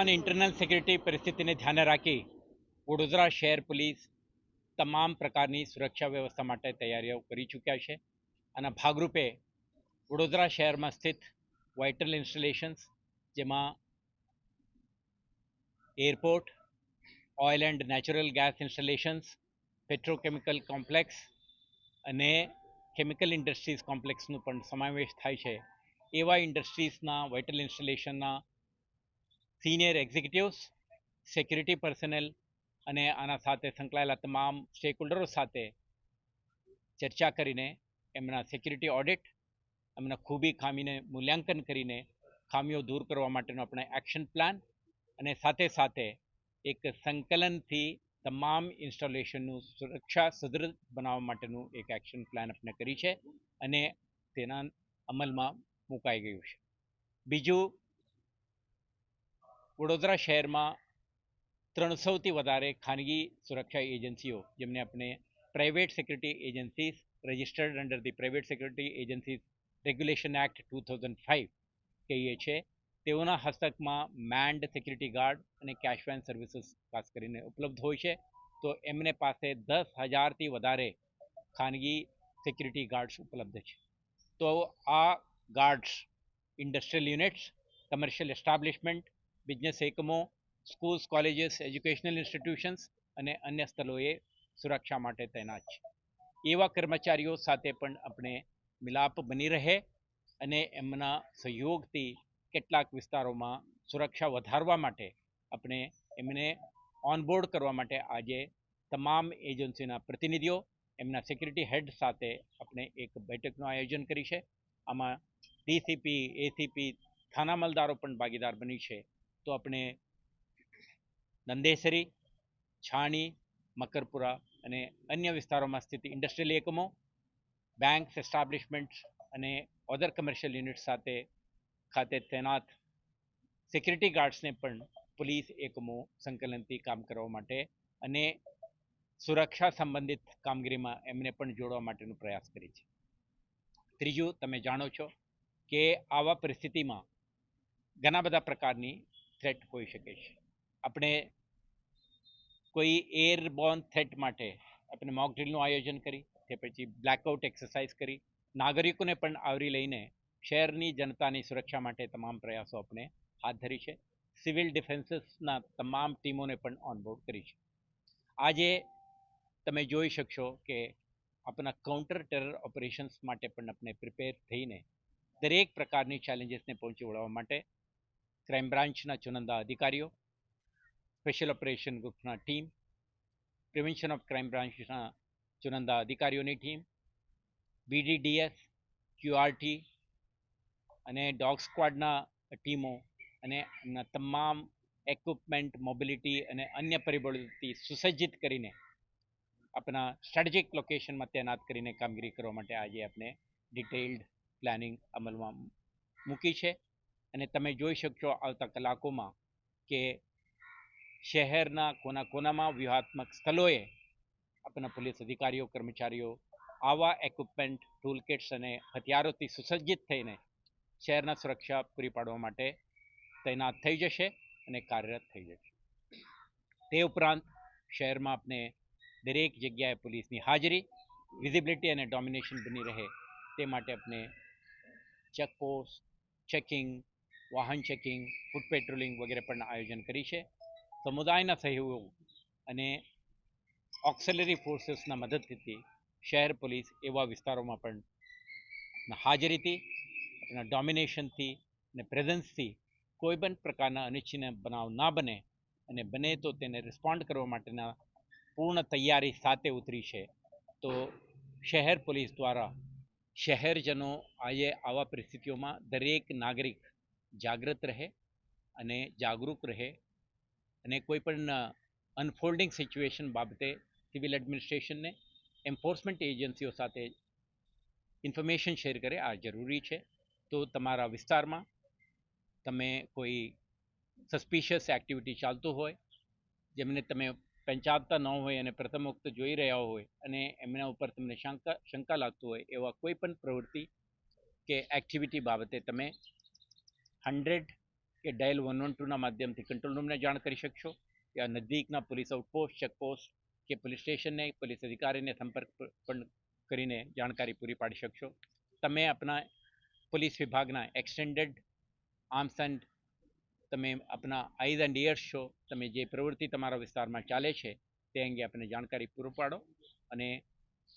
વર્તમાન internal security પરિસ્થિતિને ધ્યાને રાખી વડોદરા શહેર પોલીસ તમામ પ્રકારની સુરક્ષા વ્યવસ્થા માટે તૈયારીઓ કરી ચૂક્યા છે આના ભાગરૂપે વડોદરા શહેરમાં સ્થિત વાઇટલ ઇન્સ્ટોલેશન્સ જેમાં airport oil and natural gas installations petrochemical complex અને કેમિકલ ઇન્ડસ્ટ્રીઝ કોમ્પ્લેક્સનું પણ સમાવેશ થાય છે. એવા ઇન્ડસ્ટ્રીઝના વાઇટલ ઇન્સ્ટોલેશનના સિનિયર એક્ઝિક્યુટિવ્સ સિક્યુરિટી પર્સનલ અને આના સાથે સંકળાયેલા તમામ સ્ટેકહોલ્ડરો સાથે ચર્ચા કરીને એમના સિક્યુરિટી ઓડિટ એમના ખૂબી ખામીને મૂલ્યાંકન કરીને ખામીઓ દૂર કરવા માટેનો આપણે એક્શન પ્લાન અને સાથે સાથે એક સંકલનથી તમામ ઇન્સ્ટોલેશનનું સુરક્ષા સુદૃઢ બનાવવા માટેનું એક એક્શન પ્લાન આપણે કરી છે અને તેના અમલમાં મુકાઈ ગયું છે. બીજું વડોદરા શહેરમાં ત્રણસોથી વધારે ખાનગી સુરક્ષા એજન્સીઓ, જેમને આપણે private security agencies registered under the private security agencies regulation act two thousand five કહીએ છીએ. તેઓના હસ્તકમાં મેન્ડ સિક્યુરિટી ગાર્ડ અને કેશ વેન સર્વિસીસ ખાસ કરીને ઉપલબ્ધ હોય છે. તો એમને પાસે દસ હજારથી વધારે ખાનગી સિક્યુરિટી ગાર્ડ્સ ઉપલબ્ધ છે. તો આ guards industrial units commercial establishment business એકમો સ્કૂલ્સ કોલેજીસ એજ્યુકેશનલ ઇન્સ્ટિટ્યુશન્સ અને અન્ય સ્થળોએ સુરક્ષા માટે તૈનાત છે. એવા કર્મચારીઓ સાથે પણ આપણે મિલાપ બની રહે અને એમના સહયોગથી કેટલાક વિસ્તારોમાં સુરક્ષા વધારવા માટે આપણે એમને ઓનબોર્ડ કરવા માટે આજે તમામ એજન્સીના પ્રતિનિધિઓ, એમના સિક્યુરિટી હેડ સાથે આપણે એક બેઠકનું આયોજન કરી છે. આમાં ડીસીપી એસીપી થાના મલદારો પણ ભાગીદાર બની છે. તો આપણે નંદેસરી, છાણી, મકરપુરા અને અન્ય વિસ્તારોમાં સ્થિત ઇન્ડસ્ટ્રીયલ એકમો બેંક્સ એસ્ટાબ્લિશમેન્ટ્સ અને ઓધર કમર્શિયલ યુનિટ સાથે ખાતે તૈનાત સિક્યુરિટી ગાર્ડ્સને પણ પોલીસ એકમો સંકલનથી કામ કરવા માટે અને સુરક્ષા સંબંધિત કામગીરીમાં એમને પણ જોડવા માટેનો પ્રયાસ કરી છે. ત્રીજું, તમે જાણો છો કે આવા પરિસ્થિતિમાં ઘણા બધા પ્રકારની થ્રેટ હોઈ શકે છે. આપણે કોઈ એરબોર્ન થ્રેટ માટે આપણે મોક ડ્રિલનું આયોજન કરી, તે પછી બ્લેકઆઉટ એક્સરસાઇઝ કરી, નાગરિકોને પણ આવરી લઈને શહેરની જનતાની સુરક્ષા માટે તમામ પ્રયાસો આપણે હાથ ધરી છે. સિવિલ ડિફેન્સીસના તમામ ટીમોને પણ ઓનબોર્ડ કરી છે. આજે તમે જોઈ શકશો કે આપણા કાઉન્ટર ટેરર ઓપરેશન્સ માટે પણ આપણે પ્રિપેર થઈને દરેક પ્રકારની ચેલેન્જીસને પહોંચી વળવા માટે ક્રાઇમ બ્રાન્ચના ચુનંદા અધિકારીઓ સ્પેશિયલ ઓપરેશન ગ્રુપના ટીમ પ્રિવેન્શન ઓફ ક્રાઇમ બ્રાન્ચના ચુનંદા અધિકારીઓની ટીમ બીડીડીએસ ક્યુઆરટી અને ડોગ સ્ક્વાડના ટીમો અને એમના તમામ એક્વિપમેન્ટ મોબિલિટી અને અન્ય પરિબળોથી સુસજ્જિત કરીને આપણા સ્ટ્રેટેજિક લોકેશનમાં તૈનાત કરીને કામગીરી કરવા માટે આજે આપણે ડિટેલ્ડ પ્લાનિંગ અમલમાં મૂકી છે. અને તમે જોઈ શકશો આવતા કલાકોમાં કે શહેરના કોના કોનામાં વ્યૂહાત્મક સ્થળોએ આપણા પોલીસ અધિકારીઓ, કર્મચારીઓ આવા એક્વિપમેન્ટ ટૂલ કિટ્સ અને હથિયારોથી સુસજ્જિત થઈને શહેરના સુરક્ષા પૂરી પાડવા માટે તૈનાત થઈ જશે અને કાર્યરત થઈ જશે. તે ઉપરાંત શહેરમાં આપણે દરેક જગ્યાએ પોલીસની હાજરી વિઝિબિલિટી અને ડોમિનેશન બની રહે તે માટે આપણે ચેકપોસ્ટ ચેકિંગ વાહન ચેકિંગ ફૂટ પેટ્રોલિંગ વગેરે પણ આયોજન કરી છે. સમુદાયના સહયોગ અને ઓક્સેલરી ફોર્સીસના મદદથી શહેર પોલીસ એવા વિસ્તારોમાં પણ હાજરીથી એના ડોમિનેશનથી અને પ્રેઝન્સથી કોઈ પણ પ્રકારના અનિચ્છનીય બનાવ ના બને અને બને તો તેને રિસ્પોન્ડ કરવા માટેના પૂર્ણ તૈયારી સાથે ઉતરી છે. તો શહેર પોલીસ દ્વારા શહેરજનો આજે આવા પરિસ્થિતિઓમાં દરેક નાગરિક જાગૃત રહે અને જાગૃત રહે અને કોઈ પણ અનફોલ્ડિંગ સિચ્યુએશન બાબતે સિવિલ એડમિનિસ્ટ્રેશનને એન્ફોર્સમેન્ટ એજન્સીઓ સાથે ઇન્ફોર્મેશન શેર કરે. આ જરૂરી છે. તો તમારા વિસ્તારમાં તમે કોઈ સસ્પિશિયસ એક્ટિવિટી ચાલતું હોય, જેમને તમે પંચાવતા ન હોય અને પ્રથમ વખત જોઈ રહ્યા હોય અને એમના ઉપર તમને શંકા શંકા લાગતું હોય એવા કોઈ પણ પ્રવૃત્તિ કે એક્ટિવિટી બાબતે તમે હંડ્રેડ કે ડાયલ વન વન ટુના માધ્યમથી કંટ્રોલ રૂમને જાણ કરી શકશો. યા નજીકના પોલીસ આઉટપોસ્ટ, ચેકપોસ્ટ કે પોલીસ સ્ટેશનને પોલીસ અધિકારીને સંપર્ક પણ કરીને જાણકારી પૂરી પાડી શકશો. તમે આપણા પોલીસ વિભાગના એક્સટેન્ડેડ આર્મ્સ એન્ડ તમે આપણા આઈઝ એન્ડ ઇયર્સ છો, તમે જે પ્રવૃત્તિ તમારા વિસ્તારમાં ચાલે છે, તે અંગે આપણને જાણકારી પૂરું પાડો અને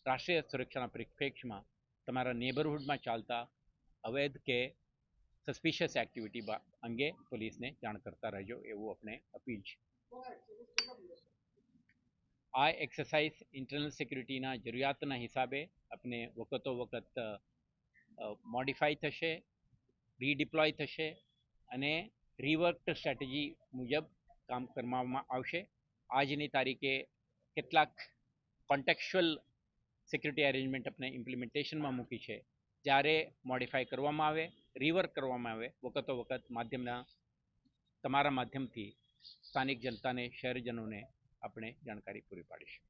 રાષ્ટ્રીય સુરક્ષાના પરિપ્રેક્ષમાં તમારા નેબરહુડમાં ચાલતા અવૈધ કે સસ્પિશિયસ એક્ટિવિટી અંગે પોલીસને જાણ કરતા રહેજો એવું આપણે અપીલ છે. આ એક્સરસાઇઝ ઇન્ટરનલ સિક્યુરિટીના જરૂરિયાતના હિસાબે આપણે વખતો વખત મોડિફાઈ થશે રીડિપ્લોય થશે અને રિવર્ક સ્ટ્રેટેજી મુજબ કામ કરવામાં આવશે. આજની તારીખે કેટલાક કોન્ટેક્ચ્યુઅલ સિક્યુરિટી અરેન્જમેન્ટ આપણે ઇમ્પ્લિમેન્ટેશનમાં મૂકી છે. જ્યારે મોડિફાઈ કરવામાં આવે રિવર્ક કરવામાં આવે, વખતો વખત માધ્યમના, તમારા માધ્યમથી સ્થાનિક જનતાને, શહેરજનોને આપણે જાણકારી પૂરી પાડીશું.